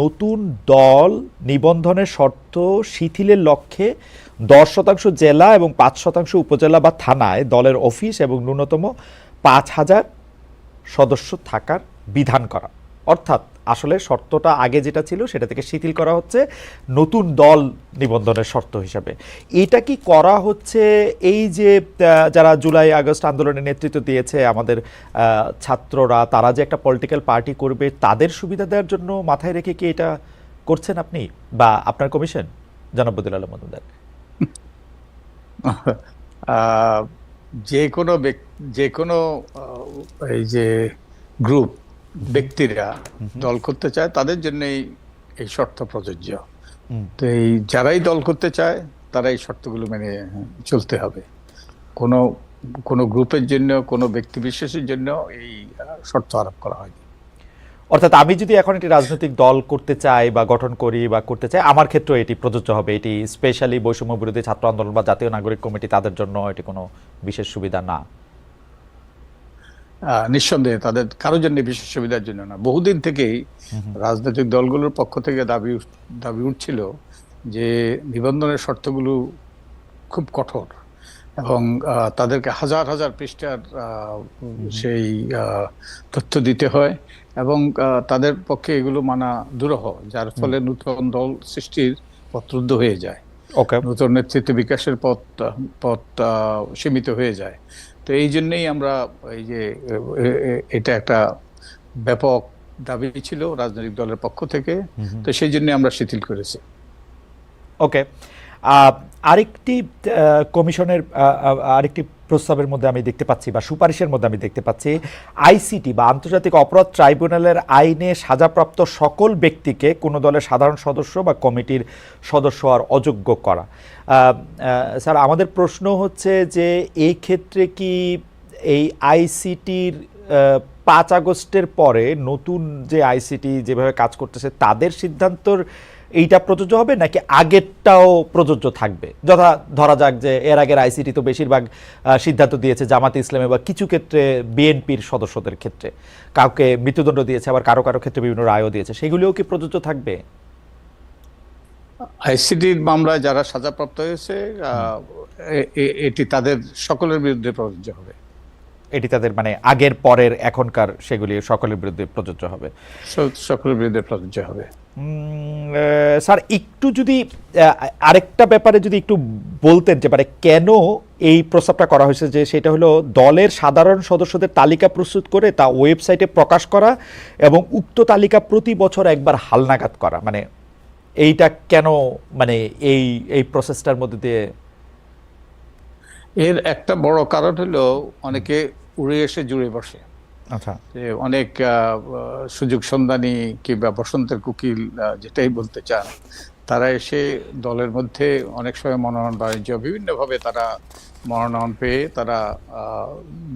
নতুন দল নিবন্ধনের শর্ত শিথিলের লক্ষ্যে দশ শতাংশ জেলা এবং পাঁচ শতাংশ উপজেলা বা থানায় দলের অফিস এবং ন্যূনতম পাঁচ হাজার সদস্য থাকার বিধান করা। অর্থাৎ আসলে শর্তটা আগে যেটা ছিল সেটা থেকে শিথিল করা হচ্ছে নতুন দল নিবন্ধনের শর্ত হিসাবে। এটা কি করা হচ্ছে এই যে যারা জুলাই, আগস্ট আন্দোলনে নেতৃত্ব দিয়েছে আমাদের ছাত্ররা, তারা যে একটা পলিটিক্যাল পার্টি করবে, তাদের সুবিধা দেওয়ার জন্য মাথায় রেখে কি এটা করছেন আপনি বা আপনার কমিশন জনাব বদিল আলম মজুমদার। যে কোনো যে কোনো এই যে গ্রুপ ব্যক্তিরা দল করতে চায় তাদের জন্যই এই শর্ত প্রযোজ্য। তো এই যারাই দল করতে চায় তারা এই শর্তগুলো মেনে চলতে হবে। কোনো কোনো গ্রুপের জন্য কোনো ব্যক্তি বিশেষের জন্য এই শর্ত আরোপ করা হয়নি। অর্থাৎ আমি যদি এখন একটি রাজনৈতিক দল করতে চাই বা গঠন করি বা করতে চাই আমার ক্ষেত্রে এটি প্রযোজ্য হবে। এটি স্পেশালি বৈষম্য বিরোধী ছাত্র আন্দোলন বা জাতীয় নাগরিক কমিটি তাদের জন্য এটি কোনো বিশেষ সুবিধা না। নিঃসন্দেহে তাদের কারোর জন্য বিশেষ সুবিধার জন্য না। বহুদিন থেকেই রাজনৈতিক দলগুলোর পক্ষ থেকে দাবি দাবি উঠছিল যে নিবন্ধনের শর্তগুলো খুব কঠোর এবং তাদেরকে হাজার হাজার পৃষ্ঠার সেই তথ্য দিতে হয় এবং তাদের পক্ষে এগুলো মানা দুরহ যার ফলে নতুন দল সৃষ্টির পথ রুদ্ধ হয়ে যায়। নতুন নেতৃত্ব বিকাশের পথ পথ সীমিত হয়ে যায়। তো এই জন্যেই আমরা এই যে এটা একটা ব্যাপক দাবি ছিল রাজনৈতিক দলের পক্ষ থেকে। তো সেই জন্য আমরা শিথিল করেছি। ওকে। আরেকটি কমিশনের আরেকটি প্রস্তাবের মধ্যে আমি দেখতে পাচ্ছি বা সুপারিশের মধ্যে আমি দেখতে পাচ্ছি, আইসিটি বা আন্তর্জাতিক অপরাধ ট্রাইব্যুনালের আইনে সাজাপ্রাপ্ত সকল ব্যক্তিকে কোনো দলের সাধারণ সদস্য বা কমিটির সদস্য আর অযোগ্য করা। স্যার, আমাদের প্রশ্ন হচ্ছে যে এই ক্ষেত্রে কি এই আইসিটির পাঁচ আগস্টের পরে নতুন যে আইসিটি যেভাবে কাজ করতেছে, তাদের সিদ্ধান্তর এইটা প্রযোজ্য হবে নাকি আগেরটাও প্রযোজ্য থাকবে? যথা ধরা যাক যে এর আগের আইসিটি তো বেশিরভাগ সিদ্ধান্ত দিয়েছে জামাতে ইসলামে বা কিছু ক্ষেত্রে বিএনপির সদস্যদের ক্ষেত্রে। কাউকে মৃত্যুদণ্ড দিয়েছে আবার কারও কারও ক্ষেত্রে বিভিন্ন রায়ও দিয়েছে। সেগুলিও কি প্রযোজ্য থাকবে? আইসিটির মামলায় যারা সাজাপ্রাপ্ত হয়েছে এটি তাদের সকলের বিরুদ্ধে প্রযোজ্য হবে। এটি তাদের মানে আগের পরের এখনকার সেগুলি সকলের বিরুদ্ধে প্রযোজ্য হবে। সকলের বিরুদ্ধে প্রযোজ্য হবে। স্যার একটু যদি আরেকটা ব্যাপারে যদি একটু বলতেন যে মানে কেন এই প্রস্তাবটা করা হয়েছে যে সেটা হলো দলের সাধারণ সদস্যদের তালিকা প্রস্তুত করে তা ওয়েবসাইটে প্রকাশ করা এবং উক্ত তালিকা প্রতি বছর একবার হালনাগাদ করা। মানে এইটা কেন মানে এই এই প্রসেসটার মধ্যে দিয়ে? এর একটা বড় কারণ হলো অনেকে উড়ে এসে জুড়ে বসে। যে অনেক সুযোগ সন্ধানী কিংবা বসন্তের কুকিল যেটাই বলতে চান তারা এসে দলের মধ্যে অনেক সময় মনোনয়ন বাণিজ্য বিভিন্নভাবে তারা মনোনয়ন পেয়ে তারা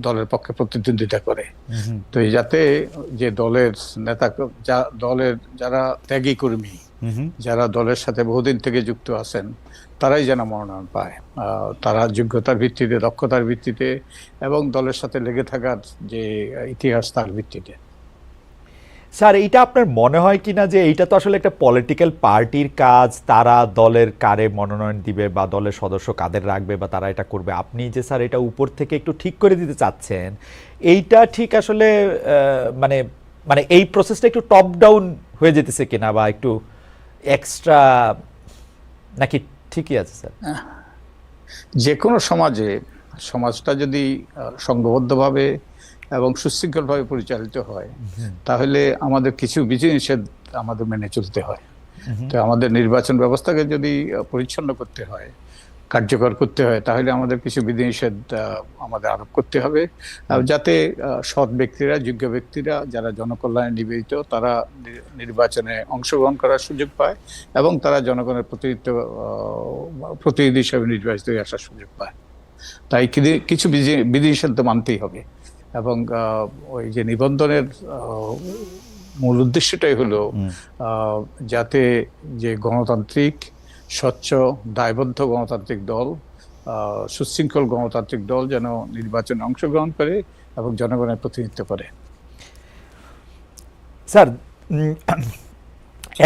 দলের পক্ষে প্রতিদ্বন্দ্বিতা করে। তো যাতে যে দলের নেতা যা দলের যারা ত্যাগী কর্মী যারা দলের সাথে বহুদিন থেকে যুক্ত আছেন তারাই যেন মনোনয়ন পায়। তারা যোগ্যতার ভিত্তিতে, দক্ষতার ভিত্তিতে এবং দলের সাথে লেগে থাকার যে ইতিহাস তার ভিত্তিতে। স্যার, এইটা আপনার মনে হয় কিনা যে এইটা তো আসলে একটা পলিটিক্যাল পার্টির কাজ, তারা দলের কারে মনোনয়ন দিবে বা দলের সদস্য কাদের রাখবে বা তারা এটা করবে? আপনি যে স্যার এটা উপর থেকে একটু ঠিক করে দিতে চাচ্ছেন, এইটা ঠিক আসলে মানে মানে এই প্রসেসটা একটু টপ ডাউন হয়ে যেতেছে কিনা বা একটু এক্সট্রা নাকি ঠিকই আছে স্যার। যে কোনো সমাজে সমাজটা যদি সংঘবদ্ধভাবে এবং সুশৃঙ্খলভাবে পরিচালিত হয় তাহলে আমাদের কিছু বিধিনিষেধ আমাদের মেনে চলতে হয়। তো আমাদের নির্বাচন ব্যবস্থাকে যদি পরিচ্ছন্ন করতে হয় কার্যকর করতে হয় তাহলে আমাদের কিছু বিধিনিষেধ আমাদের আরোপ করতে হবে। যাতে সৎ ব্যক্তিরা যোগ্য ব্যক্তিরা যারা জনকল্যাণে নিবেদিত তারা নির্বাচনে অংশগ্রহণ করার সুযোগ পায় এবং তারা জনগণের প্রতিনিধিত্ব প্রতিনিধি হিসেবে নির্বাচিত হয়ে আসার সুযোগ পায়। তাই কিছু বিধি- বিধিনিষেধ তো মানতেই হবে এবং ওই যে নিবন্ধনের মূল উদ্দেশ্যটাই হলো যাতে যে গণতান্ত্রিক স্বচ্ছ, দায়বদ্ধ গণতান্ত্রিক দল সুশৃঙ্খল গণতান্ত্রিক দল যেন নির্বাচনে অংশগ্রহণ করে এবং জনগণের প্রতিনিধিত্ব করে। স্যার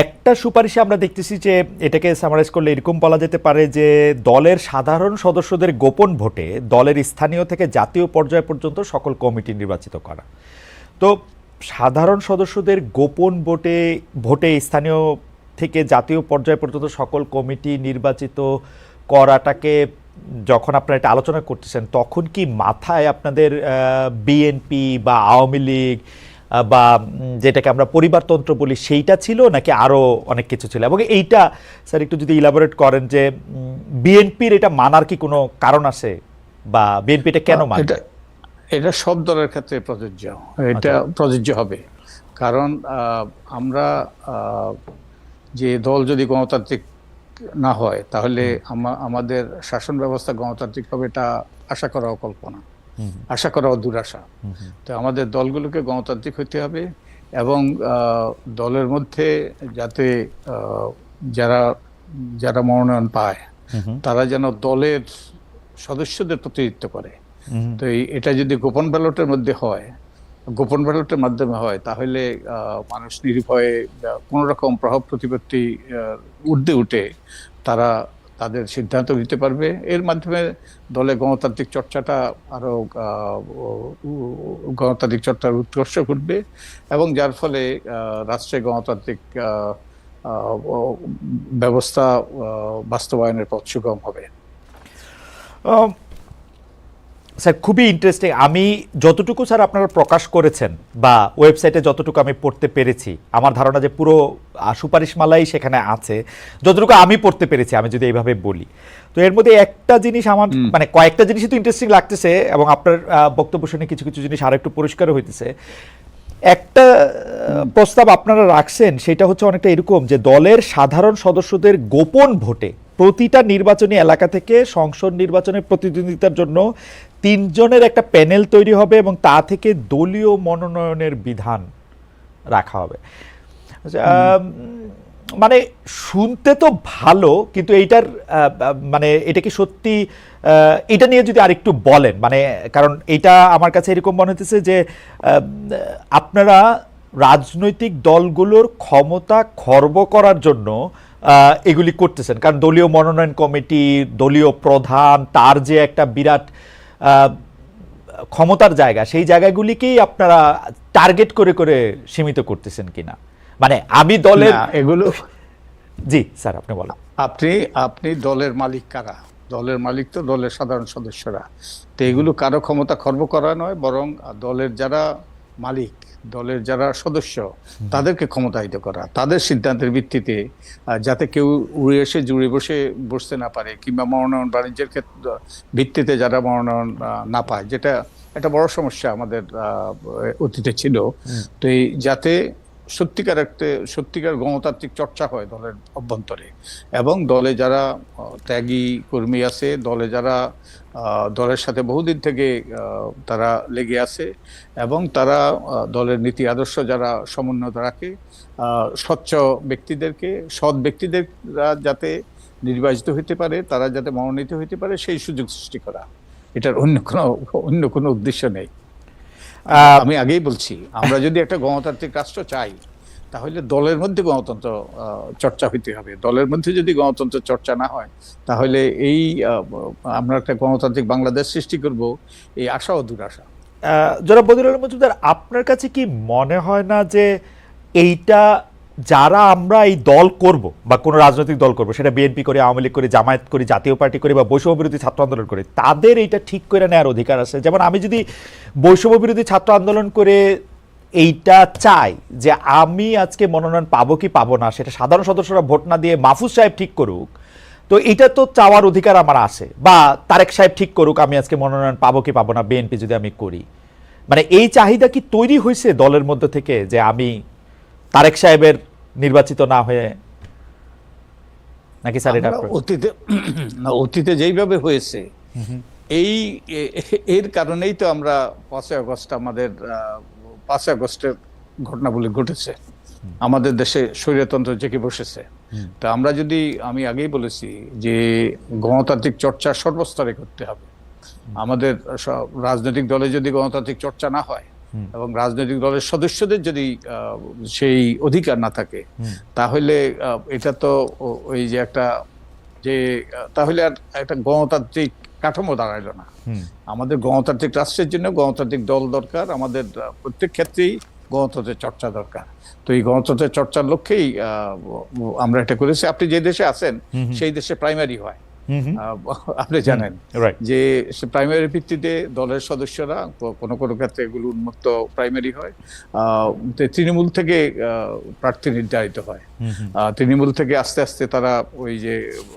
একটা সুপারিশে আমরা দেখতেছি যে এটাকে সামারাইজ করলে এরকম বলা যেতে পারে যে দলের সাধারণ সদস্যদের গোপন ভোটে দলের স্থানীয় থেকে জাতীয় পর্যায় পর্যন্ত সকল কমিটি নির্বাচিত করা। তো সাধারণ সদস্যদের গোপন ভোটে ভোটে স্থানীয় থেকে জাতীয় পর্যায় পর্যন্ত সকল কমিটি নির্বাচিত করাটাকে যখন আপনারা এটা আলোচনা করতেছেন তখন কি মাথায় আপনাদের বিএনপি বা আওয়ামী লীগ বা যেটাকে আমরা পরিবারতন্ত্র বলি সেইটা ছিল নাকি আরও অনেক কিছু ছিল? এবং এইটা স্যার একটু যদি ইলাবোরেট করেন যে বিএনপির এটা মানার কি কোনো কারণ আছে? বা বিএনপি এটা কেন মানে? এটা সব দলের ক্ষেত্রে প্রযোজ্য। এটা প্রযোজ্য হবে। কারণ আমরা যে দল যদি গণতান্ত্রিক না হয় তাহলে আমাদের শাসন ব্যবস্থা গণতান্ত্রিক হবে এটা আশা করাও কল্পনা। আশা করাও দুরাশা। তো আমাদের দলগুলোকে গণতান্ত্রিক হতে হবে এবং দলের মধ্যে যাতে যারা যারা মনোনয়ন পায় তারা যেন দলের সদস্যদের প্রতিনিধিত্ব করে। তো এই- এটা যদি গোপন ব্যালটের মধ্যে হয় গোপন ব্যালটের মাধ্যমে হয় তাহলে মানুষ নির্ভয়ে কোনো রকম প্রভাব প্রতিপত্তি ঊর্ধ্বে উঠে তারা তাদের সিদ্ধান্ত নিতে পারবে। এর মাধ্যমে দলে গণতান্ত্রিক চর্চাটা আরও আহ, উ- উ- গণতান্ত্রিক চর্চার উৎকর্ষ ঘটবে এবং যার ফলে রাষ্ট্রে গণতান্ত্রিক ব্যবস্থা বাস্তবায়নের পথ সুগম হবে। স্যার খুবই ইন্টারেস্টিং আমি যতটুকু স্যার আপনারা প্রকাশ করেছেন বা ওয়েবসাইটে যতটুকু আমি পড়তে পেরেছি আমার ধারণা যে পুরো সুপারিশমালাই সেখানে আছে যতটুকু আমি পড়তে পেরেছি আমি যদি এইভাবে বলি। তো এর মধ্যে একটা জিনিস আমার মানে কয়েকটা জিনিসই তো ইন্টারেস্টিং লাগতেছে এবং আপনার বক্তব্য শুনে কিছু কিছু জিনিস আরেকটু পরিষ্কার হইতেছে। একটা প্রস্তাব আপনারা রাখছেন সেটা হচ্ছে অনেকটা এরকম যে দলের সাধারণ সদস্যদের গোপন ভোটে প্রতিটা নির্বাচনী এলাকা থেকে সংসদ নির্বাচনের প্রতিদ্বন্দ্বিতার জন্য তিনজনের একটা প্যানেল তৈরি হবে এবং তা থেকে দলীয় মনোনয়নের বিধান রাখা হবে। আচ্ছা, মানে শুনতে তো ভালো কিন্তু এইটার মানে এটা কি সত্যি এটা নিয়ে যদি আরেকটু বলেন মানে কারণ এটা আমার কাছে এরকম মনে হতেছে যে আপনারা রাজনৈতিক দলগুলোর ক্ষমতা খর্ব করার জন্য এগুলি করতেছেন। কারণ দলীয় মনোনয়ন কমিটি দলীয় প্রধান তার যে একটা বিরাট ক্ষমতার জায়গা সেই জায়গাগুলিকেই আপনারা টার্গেট করে করে সীমিত করতেছেন কিনা? মানে আমি দলের এগুলো জি স্যার আপনি বলেন। আপনি আপনি দলের মালিক কারা? দলের মালিক তো দলের সাধারণ সদস্যরা। তো এগুলো কারও ক্ষমতা খর্ব করা নয় বরং দলের যারা মালিক দলের যারা সদস্য তাদেরকে ক্ষমতায়িত করা তাদের সিদ্ধান্তের ভিত্তিতে যাতে কেউ উড়ে এসে জুড়ে বসে বসতে না পারে কিংবা মনোনয়ন বাণিজ্যের ক্ষেত্রে ভিত্তিতে যারা মনোনয়ন না পায় যেটা একটা বড় সমস্যা আমাদের অতীতে ছিল। তো এই যাতে সত্যিকার একটা, সত্যিকার গণতান্ত্রিক চর্চা হয় দলের অভ্যন্তরে। এবং দলে যারা ত্যাগী কর্মী আছে, দলে যারা দলের সাথে বহুদিন থেকে তারা লেগে আছে এবং তারা দলের নীতি আদর্শ যারা সমুন্নত রাখে স্বচ্ছ ব্যক্তিদেরকে, সৎ ব্যক্তিদের যাতে নির্বাচিত হইতে পারে, তারা যাতে মনোনীত হইতে পারে, সেই সুযোগ সৃষ্টি করা। এটার অন্য কোনো অন্য কোনো উদ্দেশ্য নেই। আমি আগেই বলছি আমরা যদি একটা গণতান্ত্রিক রাষ্ট্র চাই তাহলে দলের মধ্যে গণতন্ত্র চর্চা হইতে হবে। দলের মধ্যে যদি গণতন্ত্র চর্চা না হয় তাহলে এই আমরা একটা গণতান্ত্রিক বাংলাদেশ সৃষ্টি করব এই আশা ও দুরাশা। যারা জনাব বদিরুল মজুমদার আপনার কাছে কি মনে হয় না যে এইটা যারা আমরা এই দল করব বা কোনো রাজনৈতিক দল করব, সেটা বিএনপি করে, আওয়ামী লীগ করে, জামায়াত করি, জাতীয় পার্টি করে বা বৈষম্য বিরোধী ছাত্র আন্দোলন করে, তাদের এইটা ঠিক করে নেওয়ার অধিকার আছে। যেমন আমি যদি বৈষম্য বিরোধী ছাত্র আন্দোলন করে এইটা চাই যে আমি আজকে মনোনয়ন পাবো কি পাবো না, সেটা সাধারণ সদস্যরা ভোট না দিয়ে মাহফুজ সাহেব ঠিক করুক, তো এটা তো চাওয়ার অধিকার আমার আছে। বা তারেক সাহেব ঠিক করুক, আমি আজকে মনোনয়ন পাবো কি পাবো না বিএনপি যদি আমি করি। মানে এই চাহিদা কি তৈরি হয়েছে দলের মধ্যে থেকে যে আমি তারেক সাহেবের নির্বাচিত না হয়ে নাকি স্যার এটা অতীতে না অতীতে যেইভাবে হয়েছে এই এর কারণেই তো আমরা পাঁচই আগস্ট আমাদের পাঁচই আগস্টের ঘটনাগুলি ঘটেছে। আমাদের দেশে স্বৈরতন্ত্র জেগে বসেছে। তা আমরা যদি আমি আগেই বলেছি যে গণতান্ত্রিক চর্চা সর্বস্তরে করতে হবে। আমাদের সব রাজনৈতিক দলে যদি গণতান্ত্রিক চর্চা না হয়। এবং রাজনৈতিক দলের সদস্যদের যদি সেই অধিকার না থাকে তাহলে এটা তো ওই যে একটা যে তাহলে আর একটা গণতান্ত্রিক কাঠামো দাঁড়াইলো না। আমাদের গণতান্ত্রিক রাষ্ট্রের জন্য গণতান্ত্রিক দল দরকার আমাদের প্রত্যেক ক্ষেত্রেই গণতন্ত্রের চর্চা দরকার। তো এই গণতন্ত্রের চর্চার লক্ষ্যেই আহ, আমরা এটা করেছি। আপনি যে দেশে আছেন। সেই দেশে প্রাইমারি হয়। আপনি জানেন রাইট যে প্রাইমারি ভিত্তিতে দলের সদস্যরা কোনো কোনো ক্ষেত্রে এগুলো উন্মুক্ত প্রাইমারি হয়। আহ, তৃণমূল থেকে প্রার্থী নির্ধারিত হয়। আহ, তৃণমূল থেকে আস্তে আস্তে তারা ওই যে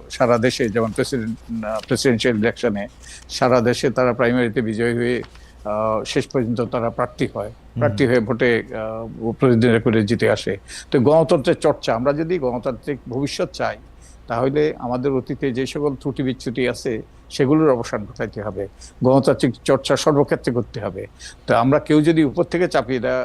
সারা দেশে যেমন প্রেসিডেন্ট প্রেসিডেন্সিয়াল ইলেকশনে সারা দেশে তারা প্রাইমারিতে বিজয়ী হয়ে আহ, শেষ পর্যন্ত তারা প্রার্থী হয়। প্রার্থী হয়ে ভোটে প্রতিদ্বন্দ্বিতা করে জিতে আসে। তো গণতন্ত্রের চর্চা আমরা যদি গণতান্ত্রিক ভবিষ্যৎ চাই তাহলে আমাদের অতীতে যে সকল ত্রুটি বিচ্ছুটি আছে, সেগুলোর অবসান ঘটাইতে হবে। গণতান্ত্রিক চর্চা সর্বক্ষেত্রে করতে হবে। তো আমরা কেউ যদি উপর থেকে চাপিয়ে দেওয়া